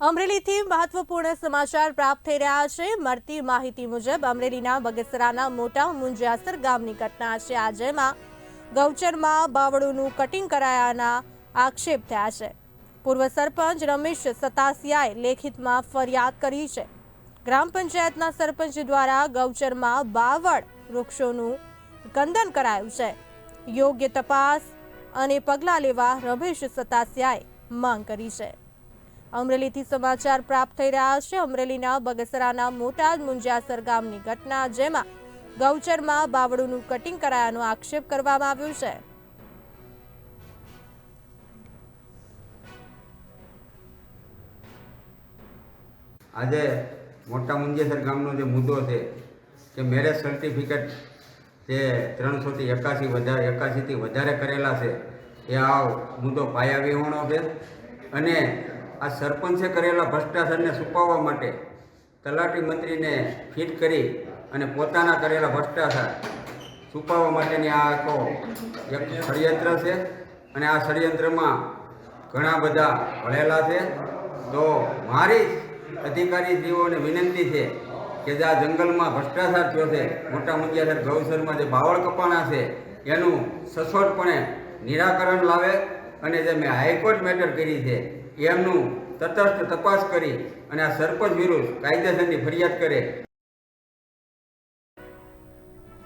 અમરેલીથી મહત્વપૂર્ણ સમાચાર પ્રાપ્ત થઈ રહ્યા છે. મળતી માહિતી મુજબ, અમરેલીના બગસરાના મોટા મુંજિયાસર ગામની ઘટના છે. આ જેમાં ગૌચરમાં બાવળોનું કટિંગ કરાયાના આક્ષેપ થયા છે. પૂર્વ સરપંચ રમેશ સતાસિયાએ લેખિતમાં ફરિયાદ કરી છે. ગ્રામ પંચાયતના સરપંચ દ્વારા ગૌચરમાં બાવળ વૃક્ષોનું કંદન કરાયું છે. યોગ્ય તપાસ અને પગલાં લેવા રમેશ સતાસિયાએ માંગ કરી છે. અમરેલીથી સમાચાર પ્રાપ્ત થઈ રહ્યા છે. અમરેલીના બગસરાના મોટા મુંજિયાસર ગામની ઘટના, જેમાં ગૌચરમાં બાવળુનું કટિંગ કરાયાનો આક્ષેપ કરવામાં આવ્યો છે. આજે મોટા મુંજેસર ગામનો જે મુદ્દો છે, કે મેરેજ સર્ટિફિકેટ જે ત્રણસોથી એકાસી વધારે એકાસીથી વધારે કરેલા છે, એ આ મુદ્દો પાયા વિહોણો છે. અને આ સરપંચે કરેલા ભ્રષ્ટાચારને છુપાવવા માટે તલાટી મંત્રીને ફિટ કરી અને પોતાના કરેલા ભ્રષ્ટાચાર છુપાવવા માટેની આ આખો એક ષડયંત્ર છે અને આ ષડયંત્રમાં ઘણા બધા ભળેલા છે. તો મારી અધિકારીજીઓને વિનંતી છે કે જે આ જંગલમાં ભ્રષ્ટાચાર થયો છે, મોટા મુંજિયાસર ગૌસરમાં જે બાવળ કપાણા છે, એનું સચોટપણે નિરાકરણ લાવે અને જે મેં હાઈકોર્ટ મેટર કરી છે, એમનું તટસ્થ તપાસ કરી અને આ સરપંચ વિરુદ્ધ કાયદેસરની ફરિયાદ કરે.